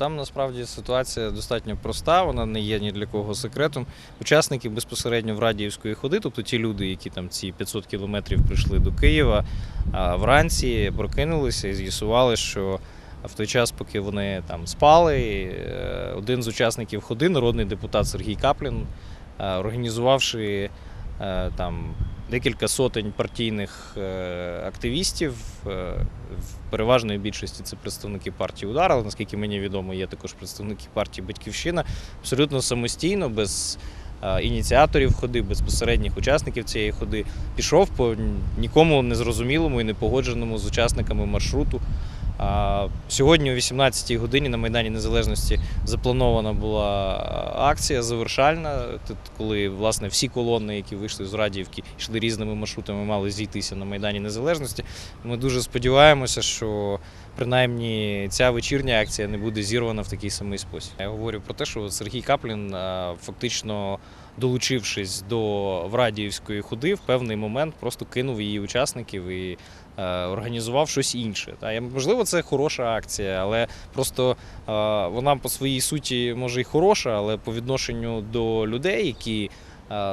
там насправді ситуація достатньо проста, вона не є ні для кого секретом. Учасники безпосередньо в Радіївської ходи, тобто ті люди, які там ці 500 кілометрів прийшли до Києва, вранці прокинулися і з'ясували, що в той час, поки вони там спали, е, один з учасників ходи, народний депутат Сергій Каплін, е, організувавши е, там декілька сотень партійних е, активістів. е, В переважної більшості це представники партії Удар, але наскільки мені відомо, є також представники партії Батьківщина. Абсолютно самостійно, без е, ініціаторів ходи, безпосередніх учасників цієї ходи, пішов по нікому незрозумілому і непогодженому з учасниками маршруту. Сьогодні о 18-й годині на Майдані Незалежності запланована була акція завершальна, коли власне всі колони, які вийшли з Радіївки, йшли різними маршрутами, мали зійтися на Майдані Незалежності. Ми дуже сподіваємося, що принаймні ця вечірня акція не буде зірвана в такий самий спосіб. Я говорю про те, що Сергій Каплін фактично. Долучившись до Врадіївської ходи, в певний момент просто кинув її учасників і е, організував щось інше. Можливо, це хороша акція, але просто е, вона по своїй суті може і хороша, але по відношенню до людей, які е,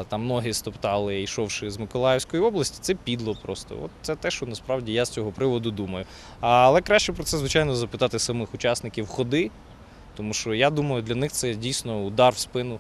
там ноги стоптали, йшовши з Миколаївської області, це підло просто. От це те, що насправді я з цього приводу думаю. Але краще про це, звичайно, запитати самих учасників ходи, тому що я думаю, для них це дійсно удар в спину.